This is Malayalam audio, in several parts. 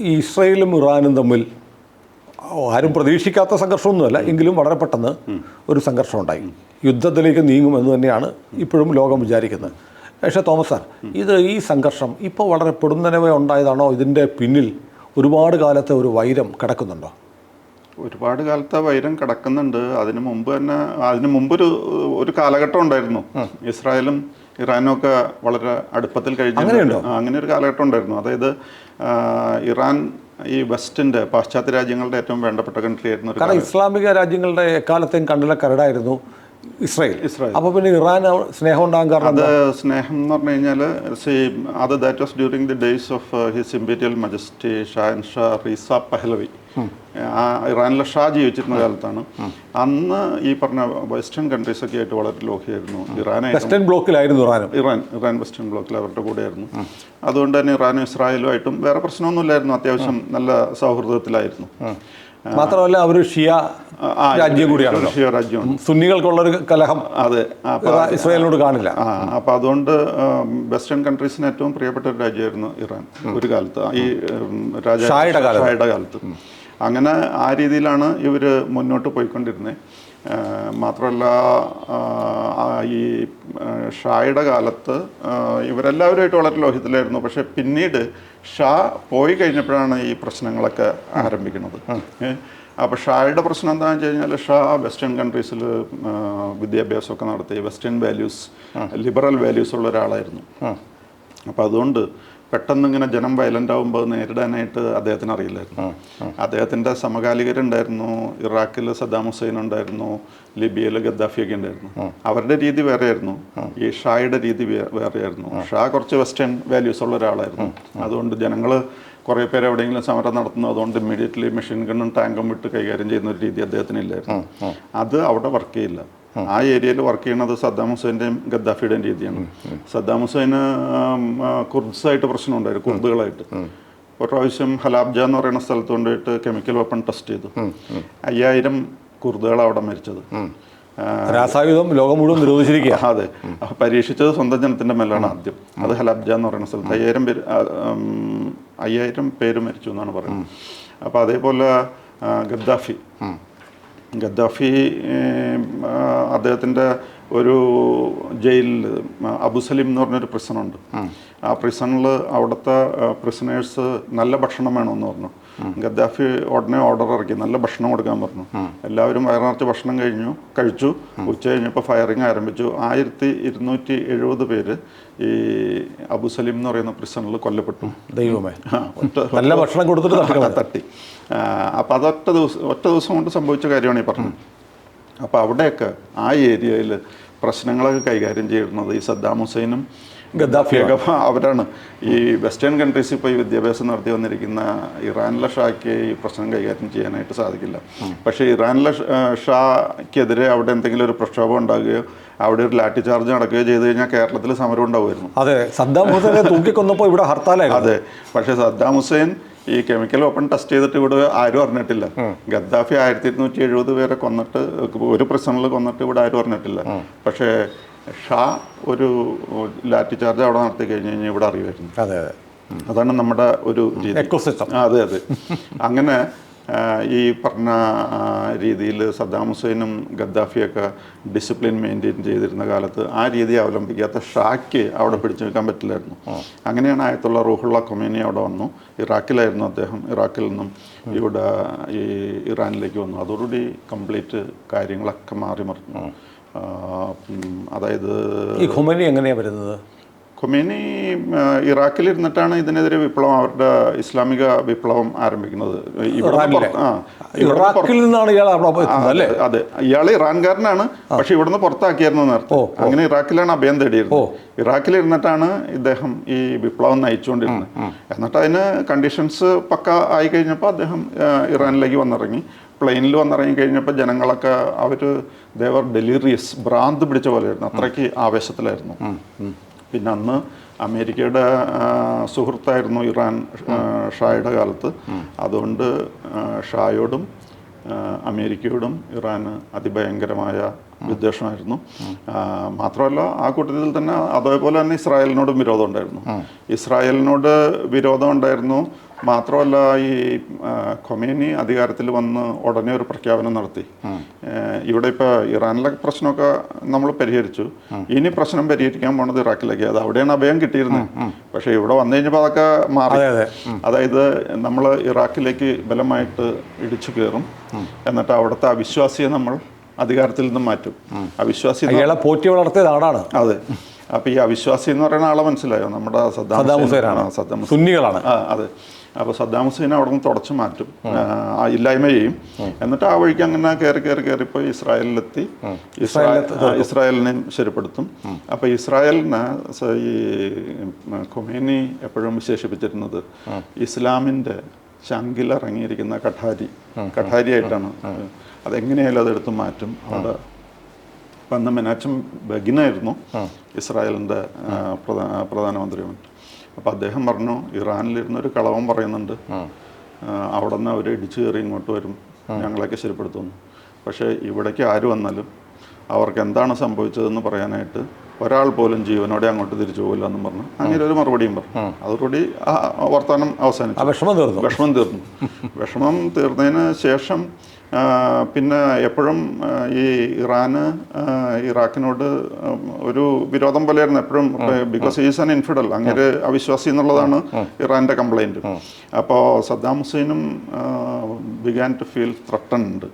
ഇസ്രയേലും ഇറാനും തമ്മിൽ ആരും പ്രതീക്ഷിക്കാത്ത സംഘർഷമൊന്നുമല്ല. എങ്കിലും വളരെ പെട്ടെന്ന് ഒരു സംഘർഷം ഉണ്ടായി യുദ്ധത്തിലേക്ക് നീങ്ങുമെന്ന് തന്നെയാണ് ഇപ്പോഴും ലോകം വിചാരിക്കുന്നത്. പക്ഷേ തോമസ് സാർ ഇത് ഈ സംഘർഷം ഇപ്പോൾ വളരെ പെടുന്നനവേ ഉണ്ടായതാണോ? ഇതിന്റെ പിന്നിൽ ഒരുപാട് കാലത്തെ ഒരു വൈരം കിടക്കുന്നുണ്ടോ? ഒരുപാട് കാലത്തെ വൈരം കിടക്കുന്നുണ്ട്. അതിനു മുമ്പ് തന്നെ അതിനു മുമ്പ് ഒരു ഒരു കാലഘട്ടം ഉണ്ടായിരുന്നു. ഇസ്രായേലും ഇറാനും ഒക്കെ വളരെ അടുപ്പത്തിൽ കഴിഞ്ഞ അങ്ങനെ ഒരു കാലഘട്ടം ഉണ്ടായിരുന്നു. അതായത് ഇറാൻ ഈ വെസ്റ്റിന്റെ പാശ്ചാത്യ രാജ്യങ്ങളുടെ ഏറ്റവും വേണ്ടപ്പെട്ട കൺട്രി ആയിരുന്നു കാരണം ഇസ്ലാമിക രാജ്യങ്ങളുടെ എക്കാലത്തെയും കണ്ണിലെ കരടായിരുന്നു ഇസ്രായേൽ. ഇസ്രായേൽ. അപ്പോൾ പിന്നെ ഇറാൻ സ്നേഹം ഉണ്ടാകാൻ കാരണം അത് സ്നേഹം എന്ന് പറഞ്ഞു കഴിഞ്ഞാൽ സി അത് that was during the days of his imperial majesty Shahanshah Reza Pahlavi ഇറാനിലെ ഷാ ജീവിച്ചിരുന്ന കാലത്താണ്. അന്ന് ഈ പറഞ്ഞ വെസ്റ്റേൺ കൺട്രീസ് ഒക്കെ ആയിട്ട് വളരെ ലോഹിയായിരുന്നു ഇറാൻ വെസ്റ്റേൺ ബ്ലോക്കിലായിരുന്നു ഇറാനും. ഇറാൻ ഇറാൻ വെസ്റ്റേൺ ബ്ലോക്കിൽ അവരുടെ കൂടെയായിരുന്നു. അതുകൊണ്ട് തന്നെ ഇറാനും ഇസ്രായേലുമായിട്ടും വേറെ പ്രശ്നമൊന്നുമില്ലായിരുന്നു. അത്യാവശ്യം നല്ല സൗഹൃദത്തിലായിരുന്നു. മാത്രമല്ല അവർ ഷിയ രാജ്യം കൂടിയാണ്. ഷിയ രാജ്യമാണ്. സുന്നികൾക്കുള്ളൊരു കലഹം അതെ. അപ്പൊ ഇസ്രായേലിനോട് കാണില്ല. ആ അപ്പം അതുകൊണ്ട് വെസ്റ്റേൺ കൺട്രീസിന് ഏറ്റവും പ്രിയപ്പെട്ട ഒരു രാജ്യമായിരുന്നു ഇറാൻ. ഒരു കാലത്ത്. ഈ രാജ്യ ഷായുടെ കാലത്ത്. അങ്ങനെ ആ രീതിയിലാണ് ഇവർ മുന്നോട്ട് പോയിക്കൊണ്ടിരുന്നത് മാത്രമല്ല ഈ ഷായുടെ കാലത്ത് ഇവരെല്ലാവരുമായിട്ട് വളരെ ലോഹിതത്തിലായിരുന്നു. പക്ഷെ പിന്നീട് ഷാ പോയി കഴിഞ്ഞപ്പോഴാണ് ഈ പ്രശ്നങ്ങളൊക്കെ ആരംഭിക്കുന്നത്. അപ്പോൾ ഷായുടെ പ്രശ്നം എന്താണെന്ന് വെച്ച് കഴിഞ്ഞാൽ ഷാ വെസ്റ്റേൺ കൺട്രീസിൽ വിദ്യാഭ്യാസമൊക്കെ നടത്തി വെസ്റ്റേൺ വാല്യൂസ് ലിബറൽ വാല്യൂസ് ഉള്ള ഒരാളായിരുന്നു. അപ്പോൾ അതുകൊണ്ട് പെട്ടെന്ന് ഇങ്ങനെ ജനം വയലന്റ് ആകുമ്പോൾ നേരിടാനായിട്ട് അദ്ദേഹത്തിന് അറിയില്ലായിരുന്നു. അദ്ദേഹത്തിന്റെ സമകാലികരുണ്ടായിരുന്നു ഇറാഖിൽ സദ്ദാം ഹുസൈൻ ഉണ്ടായിരുന്നു ലിബിയയിൽ ഗദ്ദാഫിയൊക്കെ ഉണ്ടായിരുന്നു. അവരുടെ രീതി വേറെയായിരുന്നു. ഈ ഷായുടെ രീതി വേറെയായിരുന്നു. ഷാ കുറച്ച് വെസ്റ്റേൺ വാല്യൂസ് ഉള്ള ഒരാളായിരുന്നു. അതുകൊണ്ട് ജനങ്ങൾ കുറേ പേര് എവിടെയെങ്കിലും സമരം നടത്തുന്നു അതുകൊണ്ട് ഇമ്മീഡിയറ്റ്ലി മെഷീൻ ഗണ്ണും ടാങ്കും വിട്ട് കൈകാര്യം ചെയ്യുന്ന ഒരു രീതി അദ്ദേഹത്തിന് ഇല്ലായിരുന്നു. അത് അവിടെ വർക്ക് ചെയ്യില്ല. ആ ഏരിയയിൽ വർക്ക് ചെയ്യുന്നത് സദ്ദാം ഹുസൈന്റെയും ഗദ്ദാഫിയുടെയും രീതിയാണ്. സദ്ദാം ഹുസൈന് കുർദ്സായിട്ട് പ്രശ്നമുണ്ടായിരുന്നു കുർദുകളായിട്ട്. ഒരു പ്രാവശ്യം ഹലാബ്ജ എന്ന് പറയുന്ന സ്ഥലത്ത് കൊണ്ടുപോയിട്ട് കെമിക്കൽ വെപ്പൺ ടെസ്റ്റ് ചെയ്തു. അയ്യായിരം കുർദുകൾ അവിടെ മരിച്ചത്. രാസായുധം ലോകം മുഴുവൻ നിരോധിച്ചിരിക്കുക. അതെ. പരീക്ഷിച്ചത് സ്വന്തം ജനത്തിന്റെ മേലാണ് ആദ്യം. അത് ഹലാബ്ജ എന്ന് പറയുന്ന സ്ഥലത്ത്. അയ്യായിരം പേര് അയ്യായിരം പേര് മരിച്ചു എന്നാണ് പറയുന്നത്. അപ്പോൾ അതേപോലെ ഗദ്ദാഫി. ഗദ്ദാഫി അദ്ദേഹത്തിന്റെ ഒരു ജയിലിൽ അബുസലിം എന്ന് പറഞ്ഞൊരു പ്രിസണുണ്ട് ആ. പ്രിസണിൽ അവിടുത്തെ പ്രിസണേഴ്സ് നല്ല ഭക്ഷണം വേണമെന്ന് പറഞ്ഞു. ഗദ്ദാഫി ഉടനെ ഓർഡർ ഇറക്കി. നല്ല ഭക്ഷണം കൊടുക്കാൻ പറഞ്ഞു. എല്ലാവരും വയറിറച്ച് ഭക്ഷണം കഴിഞ്ഞു കഴിച്ചു. ഉച്ച കഴിഞ്ഞപ്പോൾ ഫയറിങ് ആരംഭിച്ചു. ആയിരത്തി ഇരുന്നൂറ്റി എഴുപത് പേര് ഈ അബുസലിം എന്ന് പറയുന്ന പ്രിസണിൽ കൊല്ലപ്പെട്ടു. ദൈവമേ. നല്ല ഭക്ഷണം കൊടുത്തിട്ട് തട്ടി അപ്പം അതൊറ്റ ദിവസം ഒറ്റ ദിവസം കൊണ്ട് സംഭവിച്ച കാര്യമാണ് ഈ പറഞ്ഞത്. അപ്പോൾ അവിടെയൊക്കെ ആ ഏരിയയിൽ പ്രശ്നങ്ങളൊക്കെ കൈകാര്യം ചെയ്യുന്നത് ഈ സദ്ദാം ഹുസൈനും ഗദ്ദാഫിയൊക്കെ അവരാണ്. ഈ വെസ്റ്റേൺ കൺട്രീസിൽ പോയി ഈ വിദ്യാഭ്യാസം നടത്തി വന്നിരിക്കുന്ന ഇറാനിലെ ഷാക്ക് ഈ പ്രശ്നം കൈകാര്യം ചെയ്യാനായിട്ട് സാധിക്കില്ല. പക്ഷേ ഇറാനിലെ ഷാക്കെതിരെ അവിടെ എന്തെങ്കിലും ഒരു പ്രക്ഷോഭം ഉണ്ടാകുകയോ അവിടെ ഒരു ലാറ്റി ചാർജ് നടക്കുകയോ ചെയ്തു കഴിഞ്ഞാൽ കേരളത്തിൽ സമരം ഉണ്ടാവുമായിരുന്നു. അതെ സദ്ദാം ഹുസൈനെ തൂക്കിക്കൊന്നപ്പോൾ ഇവിടെ ഹർത്താലായിരുന്നു. അതെ പക്ഷെ സദ്ദാം ഹുസൈൻ ഈ കെമിക്കൽ ഓപ്പൺ ടെസ്റ്റ് ചെയ്തിട്ട് ഇവിടെ ആരും അറിഞ്ഞിട്ടില്ല. ഗദ്ദാഫി ആയിരത്തി ഇരുന്നൂറ്റി എഴുപത് പേരെ കൊന്നിട്ട് ഒരു പ്രശ്നങ്ങളിൽ കൊന്നിട്ട് ഇവിടെ ആരും അറിഞ്ഞിട്ടില്ല. പക്ഷേ ഷാ ഒരു ലാറ്റി ചാർജ് അവിടെ നടത്തി കഴിഞ്ഞ് കഴിഞ്ഞാൽ ഇവിടെ അറിയുമായിരുന്നു. അതെ അതെ. അതാണ് നമ്മുടെ ഒരു എക്കോസിസ്റ്റം അതെ അതെ. അങ്ങനെ ഈ പറഞ്ഞ രീതിയിൽ സദ്ദാം ഹുസൈനും ഗദ്ദാഫിയൊക്കെ ഡിസിപ്ലിൻ മെയിന്റെയിൻ ചെയ്തിരുന്ന കാലത്ത് ആ രീതി അവലംബിക്കാത്ത ഷാക്ക് അവിടെ പിടിച്ചു നിൽക്കാൻ പറ്റില്ലായിരുന്നു. അങ്ങനെയാണ് ആയത്തുള്ള റൂഹുള്ള കൊമേനി അവിടെ വന്നു. ഇറാഖിലായിരുന്നു അദ്ദേഹം. ഇറാഖിൽ നിന്നും ഇവിടെ ഈ ഇറാനിലേക്ക് വന്നു. അതോടുകൂടി കംപ്ലീറ്റ് കാര്യങ്ങളൊക്കെ മാറി മറിഞ്ഞു. അതായത് ഈ ഖുമനി എങ്ങനെയാണ് വരുന്നത്? ഖൊമേനി ആ, ഇറാഖിലിരുന്നിട്ടാണ് ഇതിനെതിരെ വിപ്ലവം അവരുടെ ഇസ്ലാമിക വിപ്ലവം ആരംഭിക്കുന്നത്. ഇറാഖിൽ നിന്നാണ് ഇയാൾ അല്ലേ? അതെ ഇയാൾ ഇറാൻകാരനാണ് പക്ഷെ ഇവിടുന്ന് പുറത്താക്കിയായിരുന്നു നേരത്തെ. അങ്ങനെ ഇറാഖിലാണ് അഭയം തേടിയിരുന്നത്. ഇറാഖിലിരുന്നിട്ടാണ് ഇദ്ദേഹം ഈ വിപ്ലവം നയിച്ചുകൊണ്ടിരുന്നത്. എന്നിട്ട് അതിന് കണ്ടീഷൻസ് പക്ക ആയി കഴിഞ്ഞപ്പോൾ അദ്ദേഹം ഇറാനിലേക്ക് വന്നിറങ്ങി. പ്ലെയിനിൽ വന്നിറങ്ങി കഴിഞ്ഞപ്പോൾ ജനങ്ങളൊക്കെ അവർ ദേവർ ഡെലിറിയസ് ഭ്രാന്ത് പിടിച്ച പോലെയായിരുന്നു. അത്രയ്ക്ക് ആവേശത്തിലായിരുന്നു. പിന്നെ അന്ന് അമേരിക്കയുടെ സുഹൃത്തായിരുന്നു ഇറാൻ ഷായുടെ കാലത്ത്. അതുകൊണ്ട് ഷായോടും അമേരിക്കയോടും ഇറാന് അതിഭയങ്കരമായ വിദ്വേഷമായിരുന്നു. മാത്രമല്ല ആ കൂട്ടത്തിൽ തന്നെ അതേപോലെ തന്നെ ഇസ്രായേലിനോടും വിരോധം ഉണ്ടായിരുന്നു. ഇസ്രായേലിനോട് വിരോധം ഉണ്ടായിരുന്നു. മാത്രമല്ല ഈ ഖൊമേനി അധികാരത്തിൽ വന്ന് ഉടനെ ഒരു പ്രഖ്യാപനം നടത്തി. ഇവിടെ ഇപ്പോൾ ഇറാനിലെ പ്രശ്നമൊക്കെ നമ്മൾ പരിഹരിച്ചു. ഇനി പ്രശ്നം പരിഹരിക്കാൻ പോണത് ഇറാഖിലേക്ക്. അത് അവിടെയാണ് അഭയം കിട്ടിയിരുന്നത് പക്ഷേ ഇവിടെ വന്നു കഴിഞ്ഞപ്പോൾ അതൊക്കെ മാറി. അതെ അതെ. അതായത് നമ്മൾ ഇറാഖിലേക്ക് ബലമായിട്ട് ഇടിച്ചു കയറും. എന്നിട്ട് അവിടുത്തെ അവിശ്വാസിയെ നമ്മൾ അധികാരത്തിൽ നിന്ന് മാറ്റും. അവിശ്വാസി പോറ്റി വളർത്തിയ നാടാണ്. അതെ. അപ്പൊ ഈ അവിശ്വാസി എന്ന് പറയുന്ന ആളെ മനസ്സിലായോ? നമ്മുടെ സദ്ദാം. സുന്നികളാണ്. അതെ. അപ്പോൾ സദ്ദാം ഹുസൈൻ അവിടെ നിന്ന് തുടച്ചു മാറ്റും. ഇല്ലായ്മ ചെയ്യും. എന്നിട്ട് ആ വഴിക്ക് അങ്ങനെ കയറി കയറി കയറിപ്പോയി ഇസ്രായേലിലെത്തി. ഇസ്രായേൽ ഇസ്രായേലിനെ ഇസ്രായേലിനെയും ശരിപ്പെടുത്തും. അപ്പോൾ ഇസ്രായേലിനെ ഈ ഖുമേനി എപ്പോഴും വിശേഷിപ്പിച്ചിരുന്നത് ഇസ്ലാമിന്റെ ചങ്കിലിറങ്ങിയിരിക്കുന്ന കഠാരി. കഠാരിയായിട്ടാണ്. അതെങ്ങനെയായാലും അതെടുത്ത് മാറ്റും. അവിടെ അന്ന് മെനാച്ചം ബഗിനായിരുന്നു ഇസ്രായേലിന്റെ പ്രധാനമന്ത്രിയുമായിട്ട് പ്രധാ പ്രധാനമന്ത്രി അപ്പോൾ അദ്ദേഹം പറഞ്ഞു ഇറാനിലിരുന്നൊരു കളവൻ പറയുന്നുണ്ട്. അവിടെ നിന്ന് അവർ ഇടിച്ചു കയറി ഇങ്ങോട്ട് വരും. ഞങ്ങളെയൊക്കെ ശരിപ്പെടുത്തുന്നു. പക്ഷേ ഇവിടേക്ക് ആര് വന്നാലും അവർക്ക് എന്താണ് സംഭവിച്ചതെന്ന് പറയാനായിട്ട് ഒരാൾ പോലും ജീവനോടെ അങ്ങോട്ട് തിരിച്ചു പോകില്ല എന്നും പറഞ്ഞു. അങ്ങനെ ഒരു മറുപടിയും പറഞ്ഞു. അതോടുകൂടി ആ വർത്തമാനം അവസാനിച്ചു. വിഷമം തീർന്നു. വിഷമം തീർന്നു. വിഷമം തീർന്നതിന് ശേഷം പിന്നെ എപ്പോഴും ഈ ഇറാന് ഇറാഖിനോട് ഒരു വിരോധം പോലെയായിരുന്നു എപ്പോഴും. ബിക്കോസ് ഈസ് ആൻ ഇൻഫിഡൽ അങ്ങനെ അവിശ്വാസി എന്നുള്ളതാണ് ഇറാന്റെ കംപ്ലൈന്റ് അപ്പോൾ സദ്ദാം ഹുസൈനും ബിഗാൻ ടു ഫീൽ ത്രട്ടൻഡ്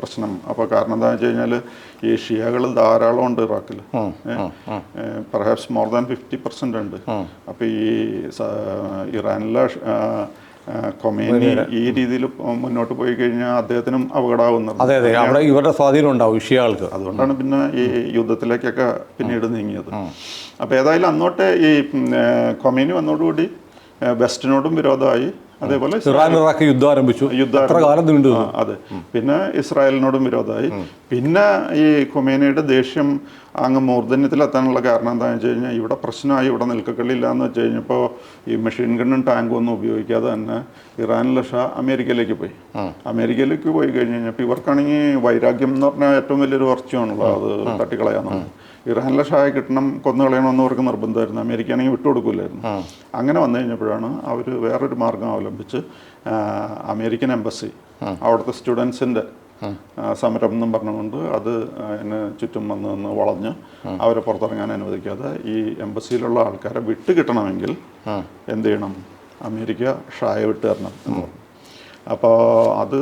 പ്രശ്നം. അപ്പോൾ കാരണം എന്താ വെച്ച് കഴിഞ്ഞാൽ ഈ ഷിയകൾ ധാരാളം ഉണ്ട് ഇറാഖിൽ perhaps more than fifty percent ഉണ്ട്. അപ്പോൾ ഈ ഇറാനിലെ കൊമേനി ഈ രീതിയിൽ മുന്നോട്ട് പോയി കഴിഞ്ഞാൽ അദ്ദേഹത്തിനും അപകടമാകുന്നത് അതെ അതെ. അവിടെ ഇവരുടെ സ്വാധീനം ഉണ്ടാവും വിഷയങ്ങൾക്ക് അതുകൊണ്ടാണ് പിന്നെ ഈ യുദ്ധത്തിലേക്കൊക്കെ പിന്നീട് നീങ്ങിയത്. അപ്പോൾ ഏതായാലും അന്നോട്ടെ ഈ കൊമേനി വന്നതോടുകൂടി വെസ്റ്റിനോടും വിരോധമായി അതേപോലെ ഇറാൻ ഇറാഖ് യുദ്ധം ആരംഭിച്ചു. യുദ്ധം കാലം നീണ്ടു അതെ. പിന്നെ ഇസ്രായേലിനോടും വിരോധമായി. പിന്നെ ഈ കൊമേനയുടെ ദേഷ്യം അങ്ങ് മൂർധന്യത്തിലെത്താനുള്ള കാരണം എന്താണെന്ന് വെച്ച് കഴിഞ്ഞാൽ ഇവിടെ പ്രശ്നമായി ഇവിടെ നിൽക്കക്കളില്ല എന്ന് വെച്ച് കഴിഞ്ഞപ്പോൾ ഈ മെഷീൻ ഗണ്ണും ടാങ്കും ഒന്നും ഉപയോഗിക്കാതെ തന്നെ ഇറാനിലെ ഷാ അമേരിക്കയിലേക്ക് പോയി. അമേരിക്കയിലേക്ക് പോയി കഴിഞ്ഞ് കഴിഞ്ഞപ്പോൾ ഇവർക്കാണെങ്കിൽ വൈരാഗ്യം എന്ന് പറഞ്ഞാൽ ഏറ്റവും വലിയൊരു വർച്ചയാണല്ലോ അത് തട്ടിക്കളയാന്നുള്ളത് ഇറാനിലെ ഷായെ കിട്ടണം കൊന്നു കളയണമെന്ന് അവർക്ക് നിർബന്ധമായിരുന്നു. അമേരിക്കയാണെങ്കിൽ വിട്ടുകൊടുക്കില്ലായിരുന്നു അങ്ങനെ വന്നു കഴിഞ്ഞപ്പോഴാണ് അവർ വേറൊരു മാർഗം അവലംബിച്ച് അമേരിക്കൻ എംബസി അവിടുത്തെ സ്റ്റുഡൻസിന്റെ സമരം എന്നും പറഞ്ഞുകൊണ്ട് അത് അതിന് ചുറ്റും വന്ന് നിന്ന് വളഞ്ഞ് അവരെ പുറത്തിറങ്ങാൻ അനുവദിക്കാതെ ഈ എംബസിയിലുള്ള ആൾക്കാരെ വിട്ട് കിട്ടണമെങ്കിൽ എന്ത് ചെയ്യണം? അമേരിക്ക ഷായ വിട്ട് തരണം എന്ന് പറഞ്ഞു. അപ്പോൾ അത്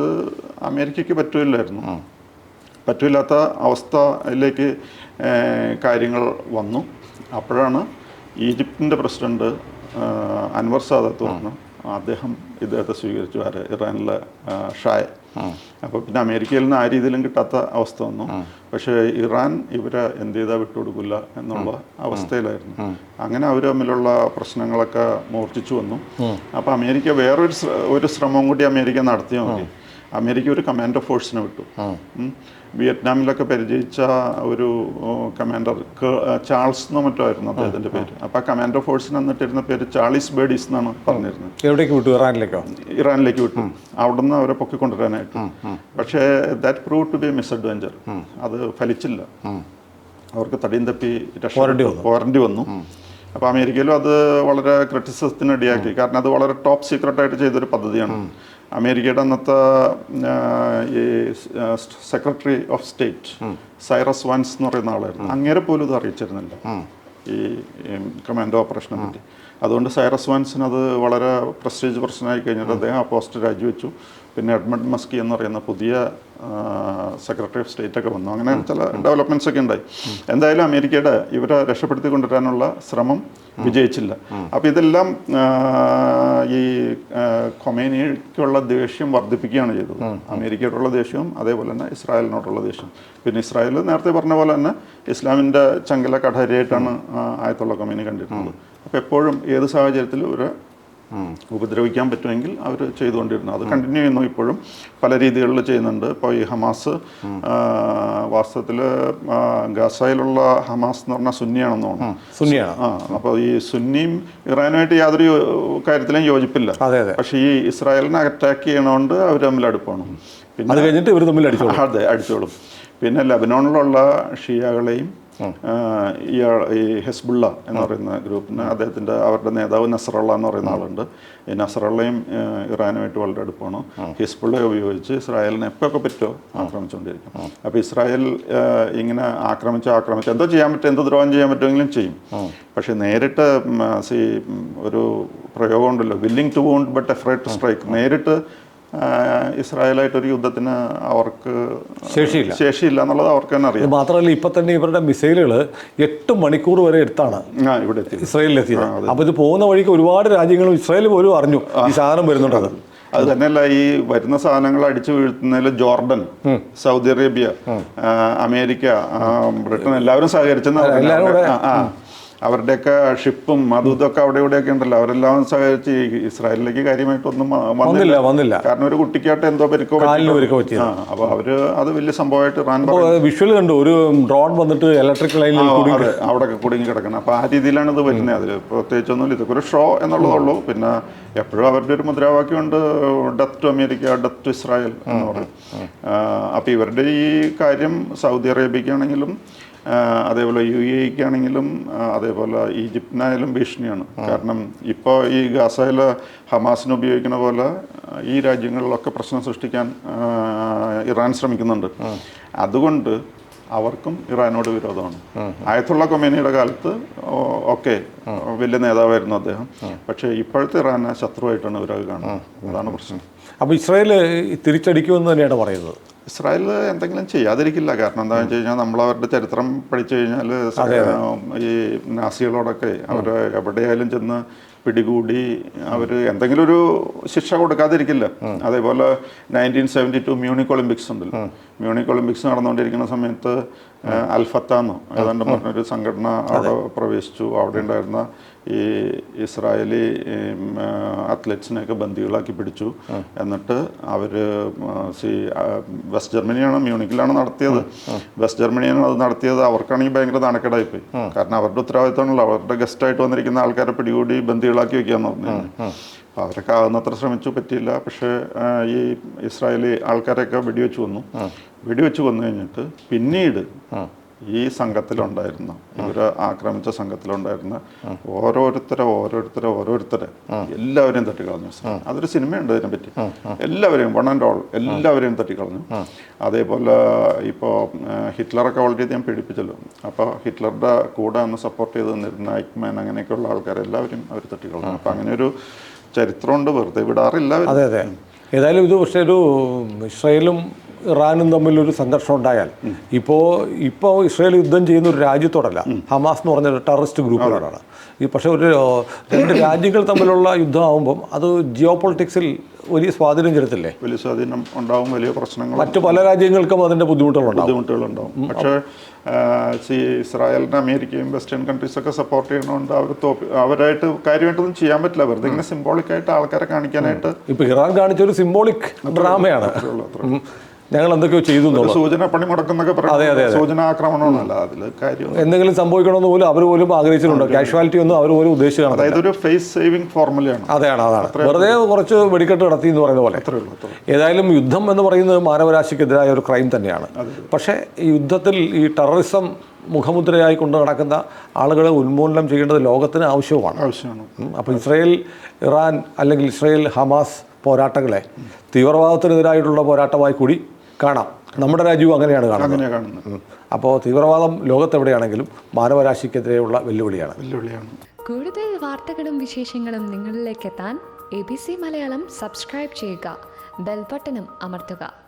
അമേരിക്കയ്ക്ക് പറ്റില്ലായിരുന്നു. പറ്റില്ലാത്ത അവസ്ഥയിലേക്ക് കാര്യങ്ങൾ വന്നു. അപ്പോഴാണ് ഈജിപ്തിന്റെ പ്രസിഡന്റ് അൻവർ സാദത്ത് പറഞ്ഞു അദ്ദേഹം ഇദ്ദേഹത്തെ സ്വീകരിച്ചു. ആര്? ഇറാനിലെ ഷായ. അപ്പോൾ പിന്നെ അമേരിക്കയിൽ നിന്ന് ആ രീതിയിലും കിട്ടാത്ത അവസ്ഥ വന്നു. പക്ഷേ ഇറാൻ ഇവരെ എന്ത് ചെയ്താൽ വിട്ടുകൊടുക്കില്ല എന്നുള്ള അവസ്ഥയിലായിരുന്നു. അങ്ങനെ അവർ തമ്മിലുള്ള പ്രശ്നങ്ങളൊക്കെ മൂർച്ഛിച്ചു വന്നു. അപ്പോൾ അമേരിക്ക വേറൊരു ഒരു ശ്രമം കൂടി അമേരിക്ക നടത്തിയാൽ മതി. അമേരിക്ക ഒരു കമാൻഡോ ഫോഴ്സിനെ വിട്ടു. വിയറ്റ്നാമിലൊക്കെ പരിചയിച്ച ഒരു കമാൻഡർ ചാൾസ് എന്നോ മറ്റോ ആയിരുന്നു അദ്ദേഹത്തിന്റെ പേര്. അപ്പൊ ആ കമാൻഡർ ഫോഴ്സിന് എന്നിട്ടിരുന്ന പേര് ചാളിസ് ബേഡീസ് എന്നാണ് പറഞ്ഞിരുന്നത്. എവിടേക്ക് വിട്ടു? ഇറാനിലേക്കോ? ഇറാനിലേക്ക് വിട്ടു. അവിടുന്ന് അവരെ പൊക്കിക്കൊണ്ടുവരാനായിട്ട്. പക്ഷേ that prove to be misadventure അത് ഫലിച്ചില്ല. അവർക്ക് തടിയും തപ്പി പോരേണ്ടി വന്നു. അപ്പോൾ അമേരിക്കയിലും അത് വളരെ ക്രിറ്റിസിസത്തിന് ഇടയാക്കി കാരണം അത് വളരെ ടോപ്പ് സീക്രട്ടായിട്ട് ചെയ്തൊരു പദ്ധതിയാണ്. അമേരിക്കയുടെ അന്നത്തെ ഈ secretary of state Cyrus Vance എന്ന് പറയുന്ന ആളായിരുന്നു. അങ്ങേരെ പോലും ഇത് അറിയിച്ചിരുന്നില്ല. ഈ കമാൻഡോ ഓപ്പറേഷനെ പറ്റി. അതുകൊണ്ട് സൈറസ് വാൻസിന് അത് വളരെ പ്രസ്റ്റേജ് പ്രശ്നമായി കഴിഞ്ഞിട്ട് അദ്ദേഹം ആ പോസ്റ്റ് രാജിവെച്ചു. പിന്നെ എഡ്മണ്ട് മസ്കി എന്ന് പറയുന്ന പുതിയ സെക്രട്ടറി ഓഫ് സ്റ്റേറ്റ് ഒക്കെ വന്നു. അങ്ങനെ ചില ഡെവലപ്മെന്റ്സ് ഒക്കെ ഉണ്ടായി. എന്തായാലും അമേരിക്കയുടെ ഇവരെ രക്ഷപ്പെടുത്തി കൊണ്ടുവരാനുള്ള ശ്രമം വിജയിച്ചില്ല. അപ്പോൾ ഇതെല്ലാം ഈ ഖൊമേനിക്കുള്ള ദേഷ്യം വർദ്ധിപ്പിക്കുകയാണ് ചെയ്തത്. അമേരിക്കയോടുള്ള ദേഷ്യവും അതേപോലെ തന്നെ ഇസ്രായേലിനോടുള്ള ദേഷ്യം. പിന്നെ ഇസ്രായേൽ നേരത്തെ പറഞ്ഞ പോലെ തന്നെ ഇസ്ലാമിന്റെ ചങ്കല കഠാരിയായിട്ടാണ് ആയത്തുള്ള ഖൊമേനി കണ്ടിട്ടുള്ളത്. അപ്പോൾ എപ്പോഴും ഏത് സാഹചര്യത്തിലും ഒരു ഉപദ്രവിക്കാൻ പറ്റുമെങ്കിൽ അവർ ചെയ്തുകൊണ്ടിരുന്നു. അത് കണ്ടിന്യൂ ചെയ്യുന്നു ഇപ്പോഴും. പല രീതികളിൽ ചെയ്യുന്നുണ്ട്. ഇപ്പോൾ ഈ ഹമാസ് വാസ്തവത്തിൽ ഗസയിലുള്ള ഹമാസ് എന്ന് പറഞ്ഞാൽ സുന്നിയാണെന്ന് തോന്നുന്നു. സുന്നിയാണ്. ആ അപ്പോൾ ഈ സുന്നിയും ഇറാനുമായിട്ട് യാതൊരു കാര്യത്തിലും യോജിപ്പില്ല. പക്ഷേ ഈ ഇസ്രായേലിനെ അറ്റാക്ക് ചെയ്യണോണ്ട് അവർ തമ്മിൽ അടുപ്പാണ്. പിന്നെ അത് കഴിഞ്ഞിട്ട് ഇവർ തമ്മിൽ അടിച്ചോളും. അതെ അടിച്ചോളും. പിന്നെ ലബനോണിലുള്ള ഷിയകളെയും ഇയാൾ ഈ ഹെസ്ബുള്ള എന്ന് പറയുന്ന ഗ്രൂപ്പിന് അദ്ദേഹത്തിന്റെ അവരുടെ നേതാവ് നസറുള്ള എന്ന് പറയുന്ന ആളുണ്ട്. ഈ നസറുള്ളയും ഇറാനുമായിട്ട് വളരെ അടുപ്പമാണ് ഹിസ്ബുള്ള ഉപയോഗിച്ച് ഇസ്രായേലിനെ എപ്പോഴൊക്കെ പറ്റുമോ ആക്രമിച്ചുകൊണ്ടിരിക്കും. അപ്പോൾ ഇസ്രായേൽ ഇങ്ങനെ ആക്രമിച്ച് ആക്രമിച്ച് എന്തോ ചെയ്യാൻ പറ്റും എന്തോ ദ്രോഹം ചെയ്യാൻ പറ്റുമെങ്കിലും ചെയ്യും. പക്ഷേ നേരിട്ട് സി ഒരു പ്രയോഗം ഉണ്ടല്ലോ willing to wound but afraid to strike നേരിട്ട് ആഹ്, ഇസ്രായേലായിട്ട് ഒരു യുദ്ധത്തിന് അവർക്ക് ശേഷിയില്ല. ശേഷിയില്ല എന്നുള്ളത് അവർക്ക് തന്നെ അറിയാം. മാത്രമല്ല ഇപ്പം തന്നെ ഇവരുടെ മിസൈലുകൾ എട്ട് മണിക്കൂർ വരെ എടുത്താണ് ഇവിടെ എത്തി ഇസ്രായേലിലെത്തിയത്. അപ്പോൾ ഇത് പോകുന്ന വഴിക്ക് ഒരുപാട് രാജ്യങ്ങളും ഇസ്രായേൽ പോലും അറിഞ്ഞു ഈ സാധനം വരുന്നുണ്ടത്. അത് തന്നെയല്ല ഈ വരുന്ന സാധനങ്ങൾ അടിച്ചു വീഴ്ത്തുന്നതിൽ Jordan Saudi Arabia America Britain എല്ലാവരും സഹകരിച്ചെന്ന്? എല്ലാവരും. അവരുടെയൊക്കെ ഷിപ്പും അതും ഇതൊക്കെ അവിടെ ഇവിടെയൊക്കെ ഉണ്ടല്ലോ. അവരെല്ലാം സഹകരിച്ച് ഇസ്രായേലിലേക്ക് കാര്യമായിട്ടൊന്നും വന്നില്ല. വന്നില്ല കാരണം ഒരു കുട്ടിക്കാട്ട് എന്തോ പെരുക്കോ. ആ, അപ്പൊ അവർ അത് വലിയ സംഭവമായിട്ട് ഇറാൻ വിഷ്വൽ കണ്ടു ഒരു ഡ്രോൺ വന്നിട്ട് ഇലക്ട്രിക് ലൈനിൽ അവിടെ കുടുങ്ങി കിടക്കണം അപ്പൊ ആ രീതിയിലാണ് ഇത് വരുന്നത്. അതിൽ പ്രത്യേകിച്ചൊന്നുമില്ല. ഇതൊക്കെ ഒരു ഷോ എന്നുള്ളതുള്ളൂ. പിന്നെ എപ്പോഴും അവരുടെ ഒരു മുദ്രാവാക്യം ഉണ്ട് death to America death to Israel എന്ന് പറയും. അപ്പൊ ഇവരുടെ ഈ കാര്യം സൗദി അറേബ്യക്കാണെങ്കിലും അതേപോലെ യു എ ആണെങ്കിലും അതേപോലെ ഈജിപ്തിനായാലും ഭീഷണിയാണ്. കാരണം ഇപ്പോൾ ഈ ഗാസയിൽ ഹമാസിന് ഉപയോഗിക്കുന്ന പോലെ ഈ രാജ്യങ്ങളിലൊക്കെ പ്രശ്നം സൃഷ്ടിക്കാൻ ഇറാൻ ശ്രമിക്കുന്നുണ്ട്. അതുകൊണ്ട് അവർക്കും ഇറാനോട് വിരോധമാണ്. ആയത്തുള്ള കൊമേനിയുടെ കാലത്ത് ഓക്കെ വലിയ നേതാവായിരുന്നു അദ്ദേഹം. പക്ഷേ ഇപ്പോഴത്തെ ഇറാനെ ശത്രുവായിട്ടാണ് ഇവരത് കാണുന്നത്. അതാണ് പ്രശ്നം. അപ്പോൾ ഇസ്രായേൽ തിരിച്ചടിക്കുമെന്ന് തന്നെയാണ് പറയുന്നത്. ഇസ്രായേൽ എന്തെങ്കിലും ചെയ്യാതിരിക്കില്ല. കാരണം എന്താണെന്ന് വെച്ച് കഴിഞ്ഞാൽ നമ്മൾ അവരുടെ ചരിത്രം പഠിച്ചു കഴിഞ്ഞാൽ ഈ നാസികളോടൊക്കെ അവർ എവിടെയായാലും ചെന്ന് പിടികൂടി അവർ എന്തെങ്കിലും ഒരു ശിക്ഷ കൊടുക്കാതിരിക്കില്ല. അതേപോലെ nineteen seventy two Munich Olympics ഉണ്ടല്ലോ മ്യൂണിക് ഒളിമ്പിക്സ് നടന്നുകൊണ്ടിരിക്കുന്ന സമയത്ത് അൽഫത്താന്നോ ഏതാണ്ട് പറഞ്ഞൊരു സംഘടന അവിടെ പ്രവേശിച്ചു. അവിടെ ഉണ്ടായിരുന്ന ഈ ഇസ്രായേലി അത്ലറ്റ്സിനെയൊക്കെ ബന്ദികളാക്കി പിടിച്ചു. എന്നിട്ട് അവർ സി വെസ്റ്റ് ജർമ്മനിയാണ് മ്യൂണിക്കിലാണ് നടത്തിയത്. വെസ്റ്റ് ജർമ്മനിയാണ് അത് നടത്തിയത്. അവർക്കാണെങ്കിൽ ഭയങ്കര നാണക്കേടായിപ്പോയി. കാരണം അവരുടെ ഉത്തരവാദിത്തമാണല്ലോ അവരുടെ ഗസ്റ്റായിട്ട് വന്നിരിക്കുന്ന ആൾക്കാരെ പിടികൂടി ബന്ദികളാക്കി വെക്കാന്ന് പറഞ്ഞു. അപ്പോൾ അവരൊക്കെ ആകുന്നത്ര ശ്രമിച്ചു പറ്റിയില്ല. പക്ഷേ ഈ ഇസ്രായേലി ആൾക്കാരൊക്കെ വെടിവെച്ച് വന്നു വെടിവെച്ച് വന്നു കഴിഞ്ഞിട്ട് പിന്നീട് ഈ സംഘത്തിലുണ്ടായിരുന്ന ഇവരെ ആക്രമിച്ച സംഘത്തിലുണ്ടായിരുന്ന ഓരോരുത്തരെ ഓരോരുത്തരെ ഓരോരുത്തരെ എല്ലാവരെയും തട്ടിക്കളഞ്ഞു. അതൊരു സിനിമയുണ്ട് ഇതിനെപ്പറ്റി എല്ലാവരെയും വൺ ആൻഡ് ഓൾ എല്ലാവരെയും തട്ടിക്കളഞ്ഞു. അതേപോലെ ഇപ്പോൾ ഹിറ്റ്ലറൊക്കെ വളരെയധികം പീഡിപ്പിച്ചല്ലോ. അപ്പോൾ ഹിറ്റ്ലറുടെ കൂടെ അന്ന് സപ്പോർട്ട് ചെയ്ത് നിന്നിരുന്ന ഐക്മാൻ അങ്ങനെയൊക്കെയുള്ള ആൾക്കാരെല്ലാവരും അവർ തട്ടിക്കളഞ്ഞു. അപ്പം അങ്ങനെ ഒരു ചരിത്രമുണ്ട്. വെറുതെ വിടാറില്ല. അതെ അതെ. ഏതായാലും ഇത് പക്ഷേ ഒരു ഇസ്രായേലും ഇറാനും തമ്മിലൊരു സംഘർഷം ഉണ്ടായാൽ ഇപ്പോൾ ഇപ്പോൾ ഇസ്രയേൽ യുദ്ധം ചെയ്യുന്ന ഒരു രാജ്യത്തോടല്ല. ഹമാസ് എന്ന് പറഞ്ഞ ടെററിസ്റ്റ് ഗ്രൂപ്പുകളാണ് ഈ പക്ഷേ ഒരു രണ്ട് രാജ്യങ്ങൾ തമ്മിലുള്ള യുദ്ധമാകുമ്പം അത് ജിയോ പൊളിറ്റിക്സിൽ വലിയ സ്വാധീനം ചെലുത്തില്ലേ? വലിയ സ്വാധീനം ഉണ്ടാവും വലിയ പ്രശ്നങ്ങൾ മറ്റു പല രാജ്യങ്ങൾക്കും അതിന്റെ ബുദ്ധിമുട്ടുകളുണ്ടാവും. ബുദ്ധിമുട്ടുകളുണ്ടാവും. പക്ഷേ സി ഇസ്രായേലിനെ അമേരിക്കയും വെസ്റ്റേൺ കൺട്രീസ് ഒക്കെ സപ്പോർട്ട് ചെയ്യണോണ്ട് അവർ തോപ്പി അവരായിട്ട് കാര്യമായിട്ടൊന്നും ചെയ്യാൻ പറ്റില്ല. വെറുതെ ഇങ്ങനെ സിംബോളിക് ആയിട്ട് ആൾക്കാരെ കാണിക്കാനായിട്ട് ഇപ്പൊ ഇറാൻ കാണിച്ച ഒരു സിംബോളിക് ഡ്രാമയാണ്. ഉം. ഞങ്ങൾ എന്തൊക്കെയോ ചെയ്തു സൂചന പണി മുടക്കുന്നൊക്കെ അതെ, അതെ. സൂചന അതിൽ കാര്യം. എന്തെങ്കിലും സംഭവിക്കണമെന്ന് പോലും അവർ പോലും ആഗ്രഹിച്ചിട്ടുണ്ടോ. കാഷ്വാലിറ്റി ഒന്നും അവർ പോലും ഉദ്ദേശിക്കണം അതായത് ഒരു ഫേസ് ഫോർമുലയാണ് അതെയാണ് അതാണ് വെറുതെ കുറച്ച് വെടിക്കെട്ട് നടത്തി എന്ന് പറയുന്ന പോലെ. ഏതായാലും യുദ്ധം എന്ന് പറയുന്നത് മാനവരാശിക്കെതിരായ ഒരു ക്രൈം തന്നെയാണ്. പക്ഷേ ഈ യുദ്ധത്തിൽ ഈ ടെററിസം മുഖമുദ്രയായി കൊണ്ട് നടക്കുന്ന ആളുകളെ ഉന്മൂലനം ചെയ്യേണ്ടത് ലോകത്തിന് ആവശ്യവുമാണ്. ആവശ്യമാണ്. അപ്പോൾ ഇസ്രയേൽ ഇറാൻ അല്ലെങ്കിൽ ഇസ്രയേൽ ഹമാസ് പോരാട്ടങ്ങളെ തീവ്രവാദത്തിനെതിരായിട്ടുള്ള പോരാട്ടമായി കൂടി കാണാം. നമ്മുടെ രാജ്യവും അങ്ങനെയാണ് കാണുന്നത്. അങ്ങനെയാണ് കാണുന്നത്. അപ്പോൾ തീവ്രവാദം ലോകത്തെവിടെയാണെങ്കിലും മാനവരാശിക്കെതിരെയുള്ള വെല്ലുവിളിയാണ്. വെല്ലുവിളിയാണ്. കൂടുതൽ വാർത്തകളും വിശേഷങ്ങളും നിങ്ങളിലേക്ക് എത്താൻ A B C Malayalam subscribe ചെയ്യുക. ബെൽബട്ടനും അമർത്തുക.